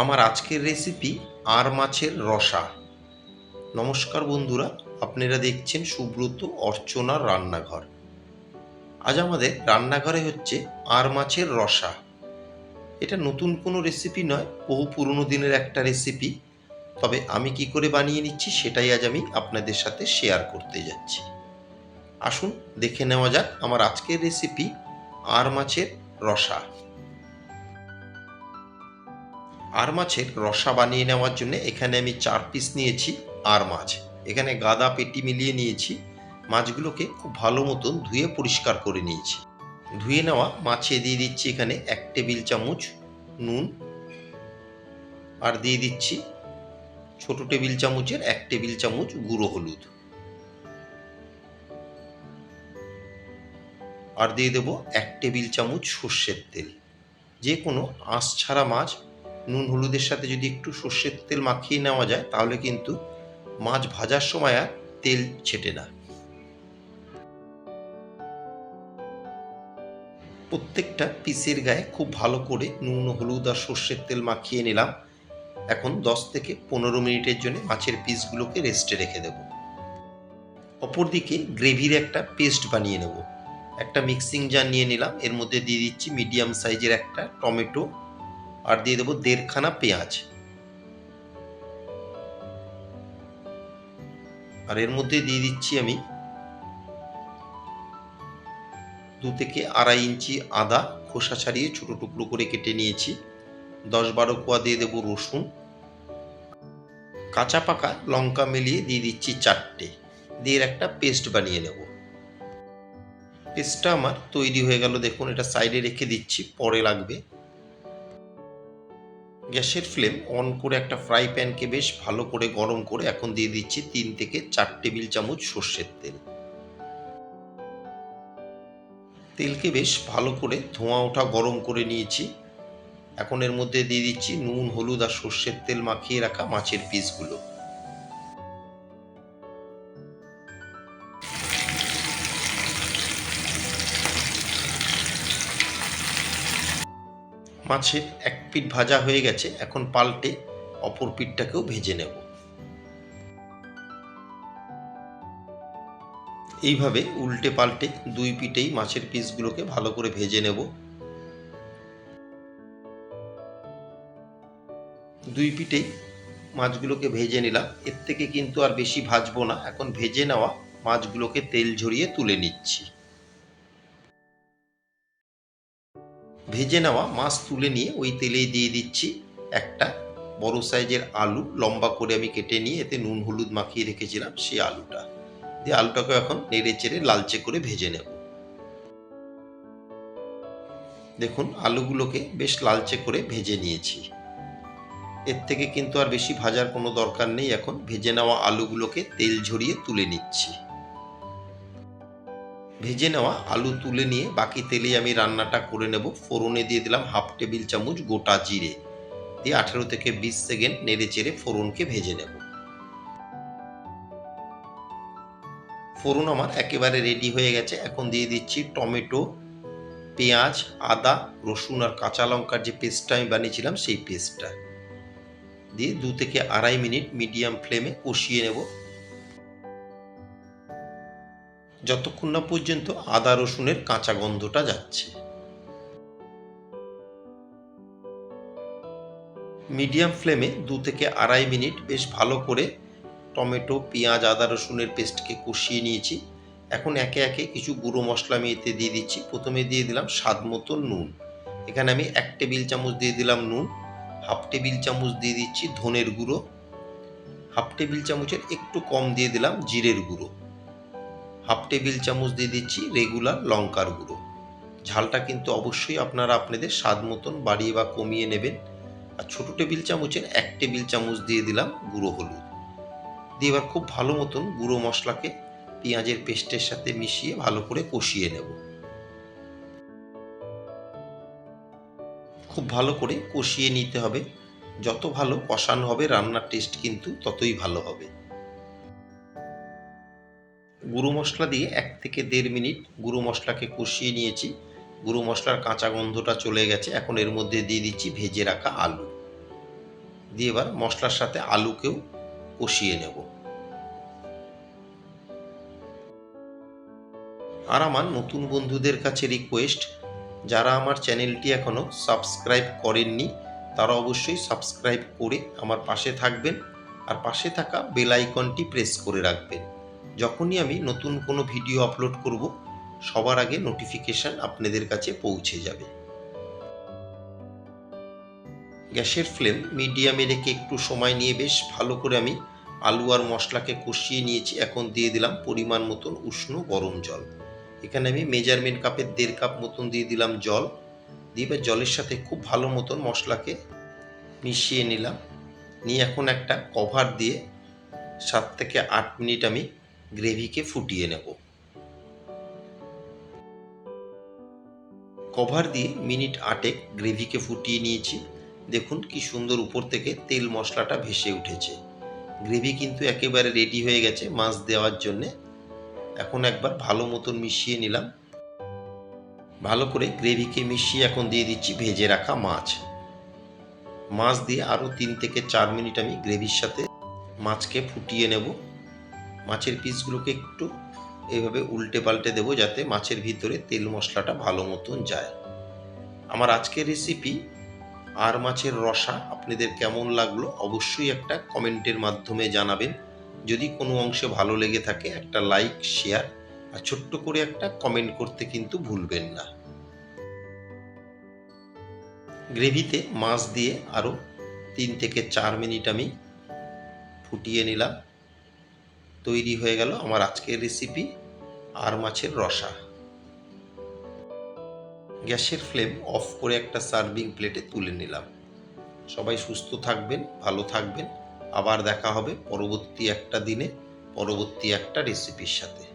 আমার আজকের রেসিপি আর মাছের রসা। নমস্কার বন্ধুরা, আপনারা দেখছেন সুব্রত অর্চনার রান্নাঘর। আজ আমাদের রান্নাঘরে হচ্ছে আর মাছের রসা। এটা নতুন কোনো রেসিপি নয়, বহু পুরনো দিনের একটা রেসিপি তবে আমি কি করে বানিয়ে নিচ্ছি সেটাই আজ আমি আপনাদের সাথে শেয়ার করতে যাচ্ছি। আসুন, দেখে নেওয়া যাক আমার আজকের রেসিপি আর মাছের রসা। আর মাছের রসা বানিয়ে নেওয়ার জন্য এখানে আমি চার পিস নিয়েছি আর মাছ। এখানে গাদা পেটি মিলিয়ে নিয়েছি। মাছগুলোকে খুব ভালো মতন ধুয়ে পরিষ্কার করে নিয়েছি। ধুয়ে নেওয়া মাছে দিয়ে দিচ্ছি এখানে এক টেবিল চামচ নুন। আর দিয়ে দিচ্ছি ছোট টেবিল চামচের এক টেবিল চামচ গুঁড়ো হলুদ। আর দিয়ে দেবো এক টেবিল চামচ সর্ষের তেল। যে কোনো আঁশ ছাড়া মাছ নুন হলুদের সাথে যদি একটু সর্ষের তেল মাখিয়ে নেওয়া যায়, তাহলে কিন্তু মাছ ভাজার সময় আর তেল ছেটে না। প্রত্যেকটা পিসের গায়ে খুব ভালো করে নুন, হলুদ আর সর্ষের তেল মাখিয়ে নিলাম। এখন দশ থেকে পনেরো মিনিটের জন্য মাছের পিসগুলোকে রেস্টে রেখে দেব। অপরদিকে গ্রেভির একটা পেস্ট বানিয়ে নেব। একটা মিক্সিং জার নিয়ে নিলাম। এর মধ্যে দিয়ে দিচ্ছি মিডিয়াম সাইজের একটা টমেটো আর দিয়ে দেবো দেড়খানা পেঁয়াজ। আর এর মধ্যে দিয়ে দিচ্ছি আমি দু থেকে আড়াই ইঞ্চি আদা খোসা ছাড়িয়ে ছোটো টুকরো করে কেটে নিয়েছি। দশ বারো কোয়া দিয়ে দেবো রসুন। কাঁচা পাকা লঙ্কা মিলিয়ে দিয়ে দিচ্ছি চারটে। দিয়ে একটা পেস্ট বানিয়ে নেব। পেস্টটা আমার তৈরি হয়ে গেল। দেখুন, এটা সাইডে রেখে দিচ্ছি। পরে লাগবে। গ্যাসের ফ্লেম অন করে একটা ফ্রাই প্যানকে বেশ ভালো করে গরম করে এখন দিয়ে দিচ্ছি তিন থেকে চার টেবিল চামচ সর্ষের তেল। তেলকে বেশ ভালো করে ধোঁয়া ওঠা গরম করে নিয়েছি। এখন এর মধ্যে দিয়ে দিচ্ছি নুন, হলুদ আর সর্ষের তেল মাখিয়ে রাখা মাছের পিসগুলো। মাছের এক পিঠ ভাজা হয়ে গেছে, এখন পাল্টে অপর পিঠটাকেও ভেজে নেব। এইভাবে উল্টে পাল্টে দুই পিঠেই মাছের পিসগুলোকে ভালো করে ভেজে নেব। দুই পিঠেই মাছগুলোকে ভেজে নিলাম। এর থেকে কিন্তু আর বেশি ভাজবো না। এখন ভেজে নেওয়া মাছগুলোকে তেল ঝরিয়ে তুলে নিচ্ছি। ভেজে নেওয়া মাছ তুলে নিয়ে ওই তেলেই দিয়ে দিচ্ছি একটা বড় সাইজের আলু, লম্বা করে আমি কেটে নিয়ে এতে নুন, হলুদ মাখিয়ে রেখেছিলাম সেই আলুটা। দিয়ে আলুটাকে এখন নেড়ে চেড়ে লালচে করে ভেজে নেব। দেখুন, আলুগুলোকে বেশ লালচে করে ভেজে নিয়েছি। এর থেকে কিন্তু আর বেশি ভাজার কোনো দরকার নেই এখন। ভেজে নেওয়া আলুগুলোকে তেল ঝরিয়ে তুলে নিচ্ছি। ভেজে নেওয়া আলু তুলে নিয়ে বাকি তেলে আমি রান্নাটা করে নেব। ফোড়নে দিয়ে দিলাম হাফ টেবিল চামচ গোটা জিরে। দিয়ে আঠেরো থেকে বিশ সেকেন্ড নেড়ে চেড়ে ফোড়নকে ভেজে নেব। ফোড়ন আমার একেবারে রেডি হয়ে গেছে। এখন দিয়ে দিচ্ছি টমেটো, পেঁয়াজ, আদা, রসুন আর কাঁচা লঙ্কার যে পেস্টটা আমি বানিয়েছিলাম সেই পেস্টটা। দিয়ে দু থেকে আড়াই মিনিট মিডিয়াম ফ্লেমে কষিয়ে নেব। যতক্ষণ না পর্যন্ত আদা রসুনের কাঁচা গন্ধটা যাচ্ছে। মিডিয়াম ফ্লেমে দু থেকে আড়াই মিনিট বেশ ভালো করে টমেটো, পেঁয়াজ, আদা রসুনের পেস্টকে কষিয়ে নিয়েছি। এখন একে একে কিছু গুঁড়ো মশলা আমি এতে দিয়ে দিচ্ছি। প্রথমে দিয়ে দিলাম স্বাদ মতো নুন। এখানে আমি এক টেবিল চামচ দিয়ে দিলাম নুন, হাফ টেবিল চামচ দিয়ে দিচ্ছি ধনের গুঁড়ো, হাফ টেবিল চামচের একটু কম দিয়ে দিলাম জিরের গুঁড়ো। হাফ টেবিল চামচ দিয়ে দিচ্ছি রেগুলার লঙ্কার গুঁড়ো। ঝালটা কিন্তু অবশ্যই আপনারা আপনাদের স্বাদ মতন বাড়িয়ে বা কমিয়ে নেবেন। আর ছোটো টেবিল চামচের এক টেবিল চামচ দিয়ে দিলাম গুঁড়ো হলুদ। দিয়ে এবার খুব ভালো মতন গুঁড়ো মশলাকে পেঁয়াজের পেস্টের সাথে মিশিয়ে ভালো করে কষিয়ে নেব। খুব ভালো করে কষিয়ে নিতে হবে। যত ভালো কষানো হবে রান্নার টেস্ট কিন্তু ততই ভালো হবে। গুঁড়ো মশলা দিয়ে এক থেকে দেড় মিনিট গুঁড়ো মশলাকে কষিয়ে নিয়েছি। গুঁড়ো মশলার কাঁচা গন্ধটা চলে গেছে। এখন এর মধ্যে দিয়ে দিচ্ছি ভেজে রাখা আলু। দিয়ে এবার মশলার সাথে আলুকেও কষিয়ে নেব। আর আমার নতুন বন্ধুদের কাছে রিকোয়েস্ট যারা আমার চ্যানেলটি এখনও সাবস্ক্রাইব করেননি, তারা অবশ্যই সাবস্ক্রাইব করে আমার পাশে থাকবেন। আর পাশে থাকা বেল আইকনটি প্রেস করে রাখবেন। যখনই আমি নতুন কোনো ভিডিও আপলোড করব, সবার আগে নোটিফিকেশান আপনাদের কাছে পৌঁছে যাবে। গ্যাসের ফ্লেম মিডিয়ামে রেখে একটু সময় নিয়ে বেশ ভালো করে আমি আলু আর মশলাকে কষিয়ে নিয়েছি। এখন দিয়ে দিলাম পরিমাণ মতন উষ্ণ গরম জল। এখানে আমি মেজারমেন্ট কাপের দেড় কাপ মতন দিয়ে দিলাম জল। দিয়ে জলের সাথে খুব ভালো মতন মশলাকে মিশিয়ে নিলাম। নিয়ে এখন একটা কভার দিয়ে সাত থেকে আট মিনিট আমি গ্রেভিকে ফুটিয়ে নেব। কভার দিয়ে মিনিট আটেক গ্রেভিকে ফুটিয়ে নিয়েছি। দেখুন কি সুন্দর উপর থেকে তেল মশলাটা ভেসে উঠেছে। গ্রেভি কিন্তু একেবারে রেডি হয়ে গেছে মাছ দেওয়ার জন্যে। এখন একবার ভালো মতন মিশিয়ে নিলাম। ভালো করে গ্রেভিকে মিশিয়ে এখন দিয়ে দিচ্ছি ভেজে রাখা মাছ। মাছ দিয়ে আরও তিন থেকে চার মিনিট আমি গ্রেভির সাথে মাছকে ফুটিয়ে নেব। মাছের পিসগুলোকে একটু এইভাবে উল্টে পাল্টে দেবো যাতে মাছের ভিতরে তেল মশলাটা ভালো মতন যায়। আমার আজকের রেসিপি আর মাছের রসা আপনাদের কেমন লাগল অবশ্যই একটা কমেন্টের মাধ্যমে জানাবেন। যদি কোনো অংশে ভালো লেগে থাকে একটা লাইক, শেয়ার আর ছোট্ট করে একটা কমেন্ট করতে কিন্তু ভুলবেন না। গ্রেভিতে মাছ দিয়ে আরও তিন থেকে চার মিনিট আমি ফুটিয়ে নিলাম। তৈরি হয়ে গেল আমার আজকের রেসিপি আর মাছের রসা। গ্যাসের ফ্লেম অফ করে একটা সার্ভিং প্লেটে তুলে নিলাম। সবাই সুস্থ থাকবেন, ভালো থাকবেন। আবার দেখা হবে পরবর্তী একটা দিনে, পরবর্তী একটা রেসিপির সাথে।